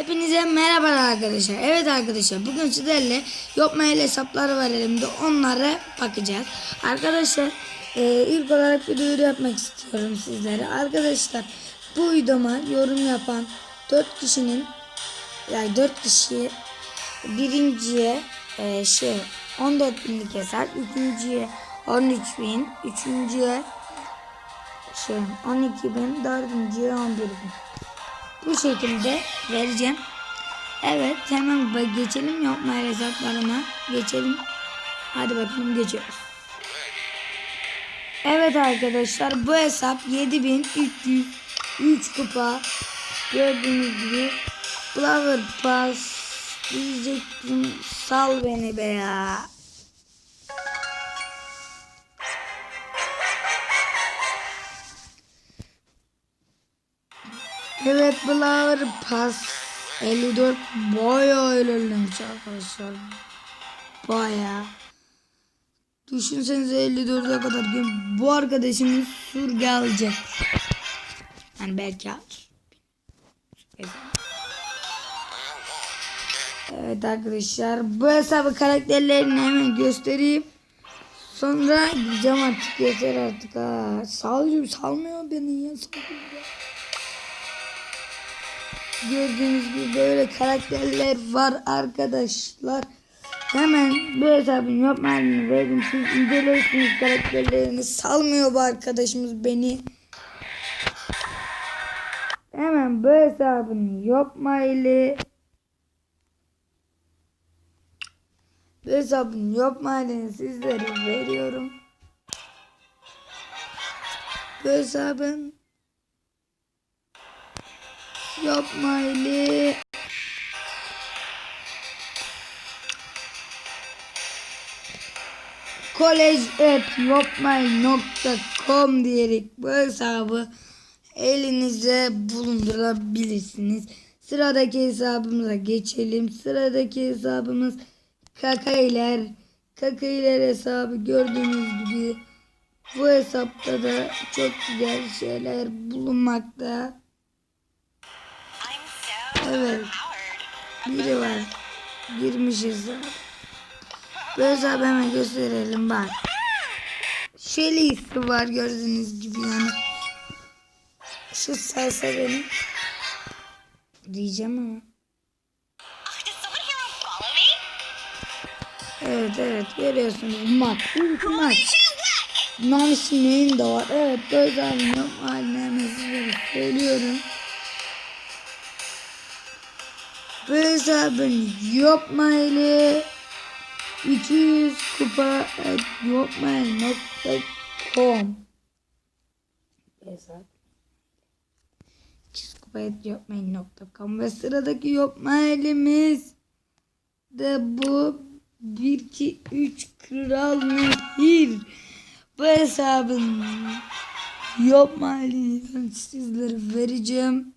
Hepinize merhaba arkadaşlar. Evet arkadaşlar bugün sizlerle yok mail hesapları var elimde. Onlara bakacağız. Arkadaşlar e, ilk olarak bir duyuru yapmak istiyorum sizlere. Arkadaşlar bu videoma yorum yapan 4 kişinin yani 4 kişiye birinciye e, şey 14 binlik hesap, ikinciye 13 bin, üçüncüye şey 12 bin, dördüncüye 11 bin. Bu şekilde vereceğim. Evet hemen geçelim yapma hesaplarına. Geçelim. Hadi bakalım geçiyoruz. Evet arkadaşlar bu hesap 7303 kupa. Gördüğünüz gibi Flower Pass diyecektim. Sal beni be ya. Evet Flower Pass 54 bayağı ilerlemiş arkadaşlar. Bayağı. Düşünsenize 54'e kadar gel- bu arkadaşımız surge alacak. Yani belki. Evet arkadaşlar bu hesabı karakterlerini hemen göstereyim. Sonra gideceğim artık yeter artık ha. Sağlıyor salmıyor beni ya salmıyor. Gördüğünüz gibi böyle karakterler var arkadaşlar. Hemen bu hesabın yapma halini verdim. Siz incelersiniz karakterlerini. Salmıyor bu arkadaşımız beni. Hemen bu hesabın yapma ile bu hesabın yapma halini sizlere veriyorum. Bu hesabın yapma ile college.yopmay.com diyerek bu hesabı elinize bulundurabilirsiniz. Sıradaki hesabımıza geçelim. Sıradaki hesabımız kakailer. Kakailer hesabı gördüğünüz gibi bu hesapta da çok güzel şeyler bulunmakta. Evet. Biri var. Girmişiz. Hesabı hemen gösterelim bak. Shelly'si var gördüğünüz gibi yani. Şu salsa. Diyeceğim ama. Evet evet görüyorsunuz mat. Mat. Nancy neyin de var. Evet haline hemen sizlere söylüyorum. Bu hesabın yapma ile 200 kupa yopmail.com hesap 200 kupa yopmail.com ve sıradaki yopmailimiz de bu 1 2 3 Kral Nehir. Bu hesabın yopmailini sizlere vereceğim.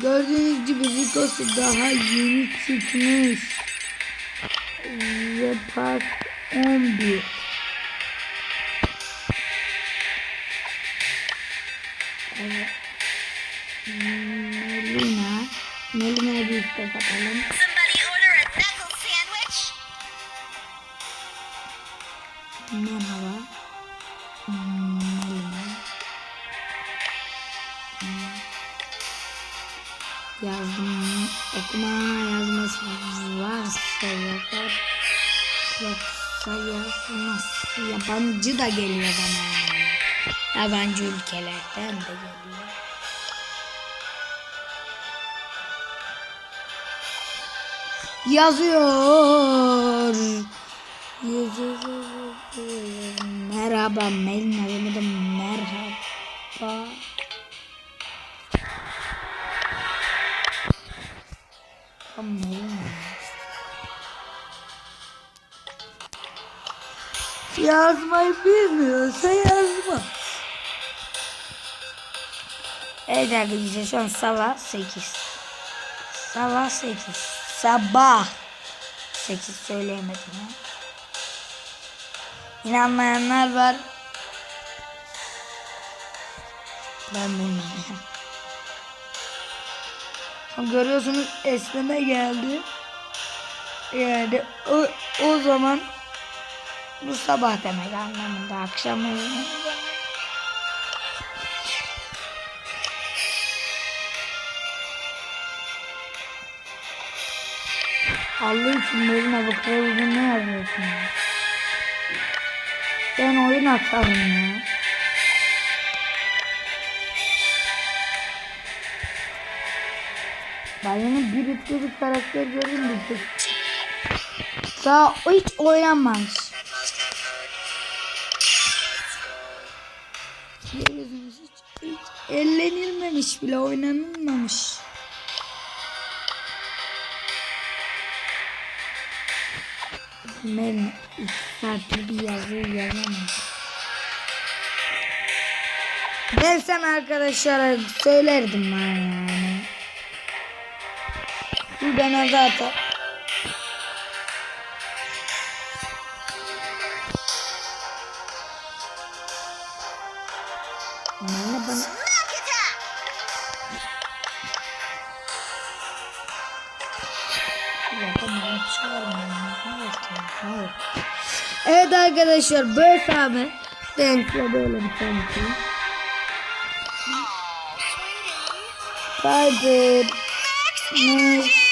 Gördüğünüz gibi Ricos'u daha yeni çıkmış. Ve part 11. Evet. Melina. Melina'yı bir kapatalım. Okuma yazması varsa yapar. Yoksa yazmaz. Yabancı da geliyor bana. Yabancı ülkelerden de geliyor. Yazıyor. Merhaba Melina demedim merhaba. Melina. Yazmayı bilmiyorsa yazma. Evet arkadaşlar şu an sabah 8. Sabah 8. Sabah 8 söyleyemedim ya. İnanmayanlar var. Ben bilmem. Görüyorsunuz esneme geldi. Yani o, o zaman bu sabah demek anlamında akşam ezme. Allah için bölüme bakıyor. Bu ne yazıyorsun? Ben oyun atarım ya. Ben yeni bir yükledik karakter gördüm bir Daha hiç oynanmamış. Hiç, hiç ellenilmemiş bile oynanılmamış. Ben farklı bir yazı yazamam. Dersem arkadaşlara söylerdim ben ya. Buradan orada atar. Bana bana. Evet arkadaşlar böyle abi. Ben size böyle bir tane Bye babe. Nice.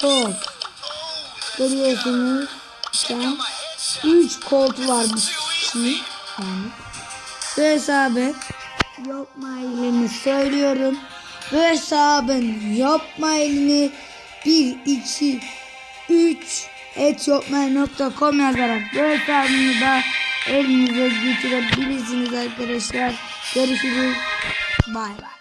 Kol. Görüyorsunuz sen 3 kolt var bu kişinin. Yani. Bu hesabı yapma elini söylüyorum. Bu hesabın yapma elini 1, 2, 3 etyopma.com yazarak bu hesabını da elinize geçirebilirsiniz arkadaşlar. Görüşürüz. Bay bay.